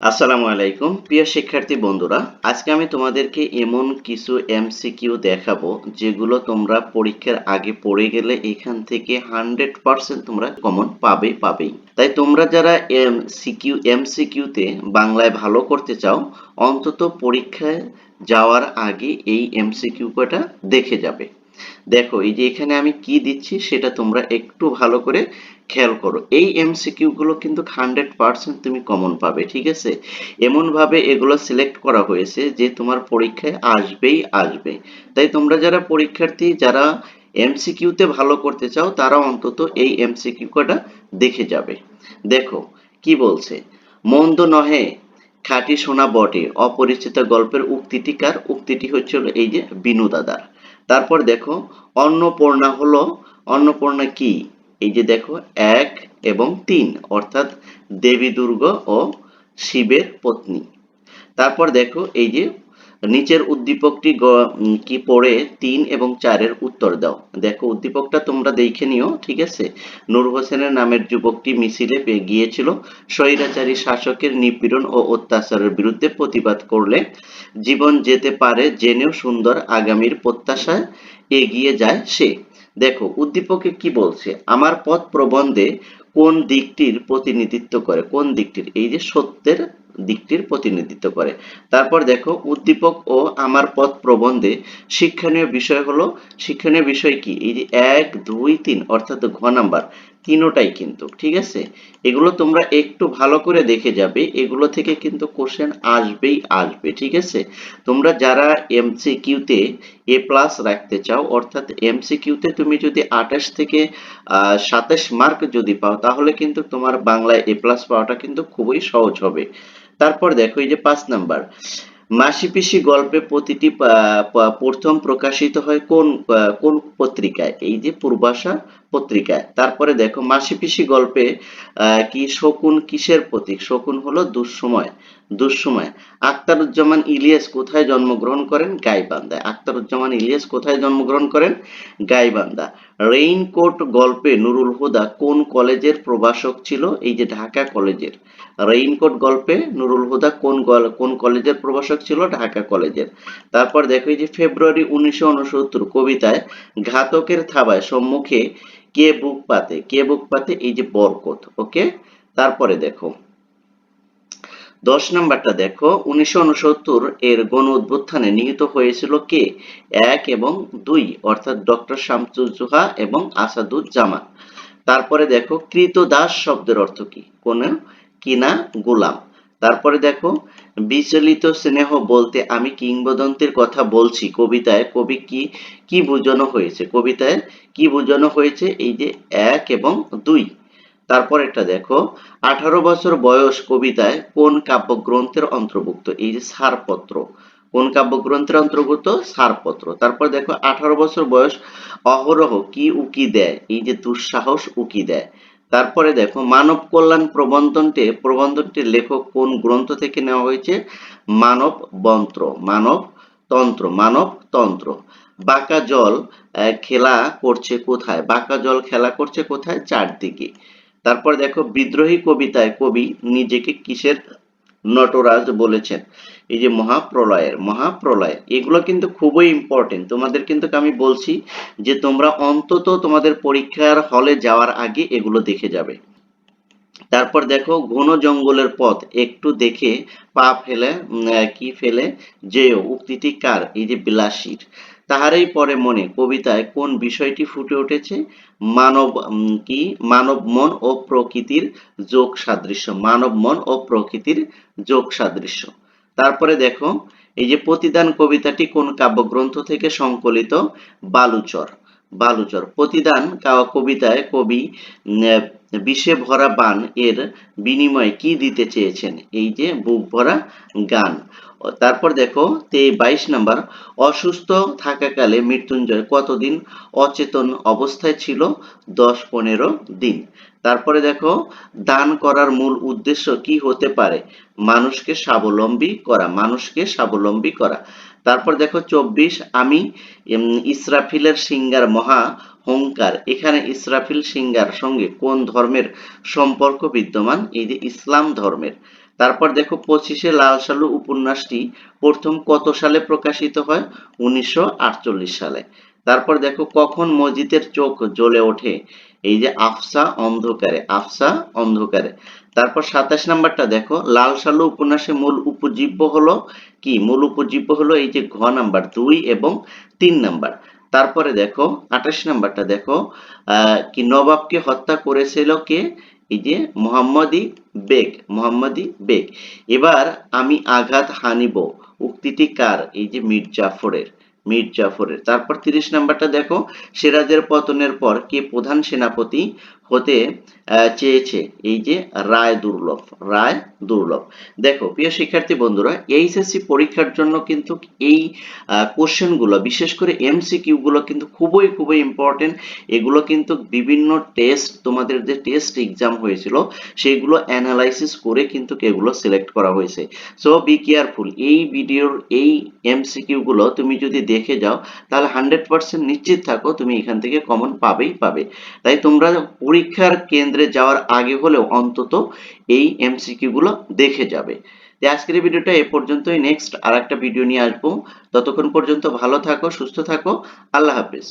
আসসালামু আলাইকুম, প্রিয় শিক্ষার্থী বন্ধুরা। আজকে আমি তোমাদেরকে এমন কিছু এমসিকিউ দেখাবো, যেগুলো তোমরা পরীক্ষার আগে পড়ে গেলে এখান থেকে হান্ড্রেড পার্সেন্ট তোমরা কমন পাবে, পাবেই। তাই তোমরা যারা এম এমসিকিউ, এমসিকিউতে বাংলায় ভালো করতে চাও, অন্তত পরীক্ষায় যাওয়ার আগে এই এমসিকিউ কটা দেখে যাবে। দেখো, এই যে এখানে আমি কি দিচ্ছি সেটা তোমরা একটু ভালো করে খেয়াল করো। এই এমসিকিউ গুলো কিন্তু হান্ড্রেড পার্সেন্ট তুমি কমন পাবে, ঠিক আছে? এমন ভাবে এগুলো সিলেক্ট করা হয়েছে যে তোমার পরীক্ষায় আসবেই আসবে। তাই তোমরা যারা পরীক্ষার্থী, যারা এমসিকিউতে ভালো করতে চাও, তারা অন্তত এই এমসিকিউ কটা দেখে যাবে। দেখো, কি বলছে? মন্দ নহে, খাঁটি সোনা বটে। অপরিচিত গল্পের উক্তিটি কার? উক্তিটি হচ্ছিল এই যে বিনু দাদার তারপর দেখো অন্নপূর্ণা হলো, অন্নপূর্ণা কি? এই যে দেখো, এক এবং তিন, অর্থাৎ দেবী দুর্গ ও শিবের পত্নী। তারপর দেখো এই যে নিচের উদ্দীপকটি কি পড়ে তিন এবং চারের উত্তর দাও। দেখো উদ্দীপকটা তোমরা দেখে নিও, ঠিক আছে? নূর হোসেনের নামের যুবকটি মিছিলে গিয়েছিল। স্বৈরাচারী শাসকের নিপীড়ন ও অত্যাচারের বিরুদ্ধে প্রতিবাদ করলে জীবন যেতে পারে জেনেও সুন্দর আগামীর প্রত্যাশায় এগিয়ে যায় সে। দেখো উদ্দীপকে কি বলছে? আমার পথ প্রবন্ধে কোন দিকটির প্রতিনিধিত্ব করে? কোন দিকটির? এই যে সত্যের দিকটির প্রতিনিধিত্ব করে। তারপর দেখো, উদ্দীপক ও আমার পথ প্রবন্ধে শিক্ষণীয় বিষয় হলো, শিক্ষণীয় বিষয় কি? এই যে এক, দুই, তিন, অর্থাৎ ঘ নাম্বার, তিনোটাই কিন্তু, ঠিক আছে? এগুলো তোমরা একটু ভালো করে দেখে যাবে, এগুলো থেকে কিন্তু কোশ্চেন আসবেই আসবে, ঠিক আছে? তোমরা যারা এমসিকিউতে এ প্লাস রাখতে চাও, অর্থাৎ এমসিকিউতে তুমি যদি আঠাশ থেকে সাতাশ মার্ক যদি পাও, তাহলে কিন্তু তোমার বাংলায় এ প্লাস পাওয়াটা কিন্তু খুবই সহজ হবে। তারপর দেখো, এই যে পাঁচ নাম্বার। মাসি পিসি গল্পে প্রতিটি প্রথম প্রকাশিত হয় কোন কোন পত্রিকায়? এই যে পূর্বাশা পত্রিকায়। তারপরে দেখো মাসি পিসি গল্পে কি শকুন কিসের প্রতীক? শকুন হলো দুঃসময়। দুঃসময়। আখতারুজ্জামান ইলিয়াস কোথায় জন্মগ্রহণ করেন? গাইবান্ধায় আখতারুজ্জামান ইলিয়াস কোথায় জন্মগ্রহণ করেন? গাইবান্ধা। রেইনকোট গল্পে নুরুল হুদা কোন কলেজের প্রভাষক ছিল? এই যে ঢাকা কলেজের। রেইনকোট গল্পে নুরুল হুদা কোন কোন কলেজের প্রভাষক ছিল? ঢাকা কলেজের। তারপর দেখো যে ফেব্রুয়ারি উনিশশো উনসত্তর কবিতায় ঘাতকের থাবায় সম্মুখে কে বুক পাতে? কে বুক পাতে? এই যে বরকত। ওকে? তারপরে দেখো। দশ নাম্বারটা দেখো, উনিশশো উনসত্তর এর গণ উদ্বোধনে নিহিত হয়েছিল কে? এক এবং দুই, অর্থাৎ ডক্টর শামসুজ্জোহা এবং আসাদুজ্জামান। তারপরে দেখো, কৃতদাস শব্দের অর্থ কি? কোন? কিনা? গোলাম। তারপরে দেখো, বিচলিত স্নেহ বলতে আমি কিংবদন্তির কথা বলছি, কবিতায় কবি কি কি বোঝানো হয়েছে? কবিতায় কি বোঝানো হয়েছে? এই যে এক এবং দুই। তারপর একটা দেখো, আঠারো বছর বয়স কবিতায় কোন কাব্যগ্রন্থের অন্তর্ভুক্ত? এই যে সারপত্র। কোন কাব্যগ্রন্থের অন্তর্ভুক্ত? সারপত্র। তারপর দেখো, আঠারো বছর বয়স অহরহ কি উকি দেয়? এই যে দুঃসাহস উকি দেয়। তারপরে দেখো, মানব কল্যাণ প্রবন্ধনটি, প্রবন্ধনটির লেখক কোন গ্রন্থ থেকে নেওয়া হয়েছে? মানব বন্ত্র, মানব তন্ত্র মানব তন্ত্র। বাঁকা জল খেলা করছে কোথায়? বাঁকা জল খেলা করছে কোথায়? চারদিকে। তারপর দেখো, বিদ্রোহী কবিতায় কবি নিজেকে কিসের নটরাজ বলেছেন? এই যে মহাপ্রলয়ের, মহাপ্রলয়, এগুলো কিন্তু খুবই ইম্পর্টেন্ট তোমাদের কিন্তু আমি বলছি যে তোমরা অন্তত তোমাদের পরীক্ষার হলে যাওয়ার আগে এগুলো দেখে যাবে। তারপর দেখো, ঘন জঙ্গলের পথ, একটু দেখে পা ফেলে কি ফেলে? যেও, উক্তিটি কার? এই যে বিলাসীর। তাহারই পরে মনে কবিতায় কোন বিষয়টি ফুটে উঠেছে? মানব কি? মানব মন ও প্রকৃতির যোগ সাদৃশ্য। মানব মন ও প্রকৃতির যোগ সাদৃশ্য। তারপরে দেখো, এই যে প্রতিদান কবিতাটি কোন কাব্যগ্রন্থ থেকে সংকলিত? বালুচর। বালুচর। প্রতিদান কবিতায় কবি বিষে ভরা বান এর বিনিময়ে কি দিতে চেয়েছেন? এই যে বুক ভরা গান। তারপর দেখো, তে বাইশ নাম্বার, অসুস্থ থাকাকালে মৃত্যুঞ্জয় কতদিন অচেতন অবস্থায় ছিল? দশ পনেরো দিন। তারপরে দেখো, দান করার মূল উদ্দেশ্য কি হতে পারে? মানুষকে স্বাবলম্বী করা, মানুষকে স্বাবলম্বী করা। তারপর দেখো, চব্বিশ, আমি ইসরাফিলের সিঙ্গার মহা হংকার এখানে ইসরাফিল সিঙ্গার সঙ্গে কোন ধর্মের সম্পর্ক বিদ্যমান? এই যে ইসলাম ধর্মের। তারপর দেখো, পঁচিশে লাল সালু উপন্যাসটি প্রথম কত সালে প্রকাশিত হয়? উনিশশো আটচল্লিশ সালে। তারপর দেখো কখন মসজিদের চোখ জ্বলে ওঠে? এই যে আফসা অন্ধকারে আফসা অন্ধকারে। তারপর সাতাশ নাম্বারটা দেখো লাল সালু উপন্যাসে মূল উপজীব্য হলো কি? মূল উপজীব্য হলো এই যে ঘ নাম্বার, দুই এবং তিন নাম্বার। তারপরে দেখো, আঠাশ নাম্বারটা দেখো কি নবাবকে হত্যা করেছিল কে? এই যে মোহাম্মদী বেগ মোহাম্মদী বেগ। এবার আমি আঘাত হানিব, উক্তিটি কার? এই যে মীর জাফরের মীর জাফরের। তারপর তিরিশ নাম্বারটা দেখো সিরাজের পতনের পর কে প্রধান সেনাপতি? হতে চেয়েছে। এই যে রায় দুর্লভ রায় দুর্লভ। দেখো, প্রিয় শিক্ষার্থী বন্ধুরা, এইচএসসি পরীক্ষার জন্য কিন্তু এই কোশ্চেনগুলো বিশেষ করে এমসিকিউ গুলো কিন্তু খুবই খুবই ইম্পর্টেন্ট এগুলো কিন্তু বিভিন্ন টেস্ট তোমাদের যে টেস্ট এক্সাম হয়েছিল, সেগুলো অ্যানালাইসিস করে কিন্তু এগুলো সিলেক্ট করা হয়েছে। সো বি কেয়ারফুল এই ভিডিওর এই এমসিকিউ গুলো তুমি যদি দেখে যাও, তাহলে হান্ড্রেড পার্সেন্ট নিশ্চিত থাকো, তুমি এখান থেকে কমন পাবেই পাবে। তাই তোমরা পরীক্ষার কেন্দ্রে যাওয়ার আগে হলেও অন্তত এই এমসিকিউ গুলো দেখে যাবে। আজকের ভিডিওটা এ পর্যন্তই। নেক্সট আর একটা ভিডিও নিয়ে আসব। ততক্ষণ পর্যন্ত ভালো থাকো, সুস্থ থাকো। আল্লাহ হাফিজ।